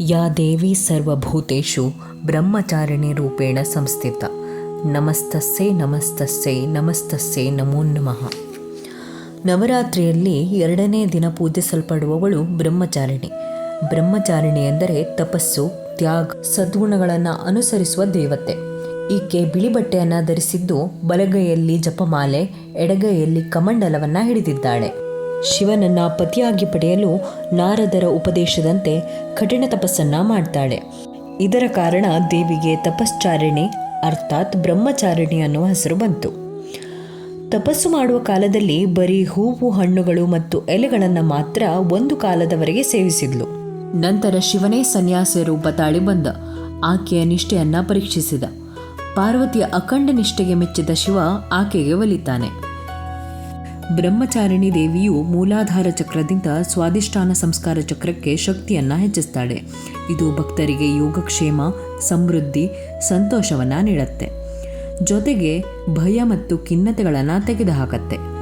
ಯಾ ದೇವಿ ಸರ್ವಭೂತೇಷು ಬ್ರಹ್ಮಚಾರಿಣಿ ರೂಪೇಣ ಸಂಸ್ಥಿತ. ನಮಸ್ತಸ್ಸೆ ನಮಸ್ತಸ್ಸೆ ನಮಸ್ತಸ್ಸೆ ನಮೋ ನಮಃ. ನವರಾತ್ರಿಯಲ್ಲಿ ಎರಡನೇ ದಿನ ಪೂಜಿಸಲ್ಪಡುವವಳು ಬ್ರಹ್ಮಚಾರಿಣಿ. ಬ್ರಹ್ಮಚಾರಿಣಿ ಎಂದರೆ ತಪಸ್ಸು, ತ್ಯಾಗ, ಸದ್ಗುಣಗಳನ್ನು ಅನುಸರಿಸುವ ದೇವತೆ. ಈಕೆ ಬಿಳಿ ಬಟ್ಟೆಯನ್ನು ಧರಿಸಿದ್ದು ಬಲಗೈಯಲ್ಲಿ ಜಪಮಾಲೆ, ಎಡಗೈಯಲ್ಲಿ ಕಮಂಡಲವನ್ನು ಹಿಡಿದಿದ್ದಾಳೆ. ಶಿವನನ್ನ ಪತಿಯಾಗಿ ಪಡೆಯಲು ನಾರದರ ಉಪದೇಶದಂತೆ ಕಠಿಣ ತಪಸ್ಸನ್ನ ಮಾಡ್ತಾಳೆ. ಇದರ ಕಾರಣ ದೇವಿಗೆ ತಪಶ್ಚಾರಿಣಿ, ಅರ್ಥಾತ್ ಬ್ರಹ್ಮಚಾರಿಣಿ ಅನ್ನುವ ಹೆಸರು ಬಂತು. ತಪಸ್ಸು ಮಾಡುವ ಕಾಲದಲ್ಲಿ ಬರೀ ಹೂವು, ಹಣ್ಣುಗಳು ಮತ್ತು ಎಲೆಗಳನ್ನು ಮಾತ್ರ ಒಂದು ಕಾಲದವರೆಗೆ ಸೇವಿಸಿದ್ಲು. ನಂತರ ಶಿವನೇ ಸನ್ಯಾಸ ರೂಪ ತಾಳಿ ಬಂದ. ಆಕೆಯ ನಿಷ್ಠೆಯನ್ನ ಪರೀಕ್ಷಿಸಿದ. ಪಾರ್ವತಿಯ ಅಖಂಡ ನಿಷ್ಠೆಗೆ ಮೆಚ್ಚಿದ ಶಿವ ಆಕೆಗೆ ಒಲಿತಾನೆ. ಬ್ರಹ್ಮಚಾರಿಣಿ ದೇವಿಯು ಮೂಲಾಧಾರ ಚಕ್ರದಿಂದ ಸ್ವಾದಿಷ್ಠಾನ ಸಂಸ್ಕಾರ ಚಕ್ರಕ್ಕೆ ಶಕ್ತಿಯನ್ನ ಹೆಚ್ಚಿಸ್ತಾಳೆ. ಇದು ಭಕ್ತರಿಗೆ ಯೋಗಕ್ಷೇಮ, ಸಮೃದ್ಧಿ, ಸಂತೋಷವನ್ನ ನೀಡುತ್ತೆ. ಜೊತೆಗೆ ಭಯ ಮತ್ತು ಖಿನ್ನತೆಗಳನ್ನು ತೆಗೆದುಹಾಕತ್ತೆ.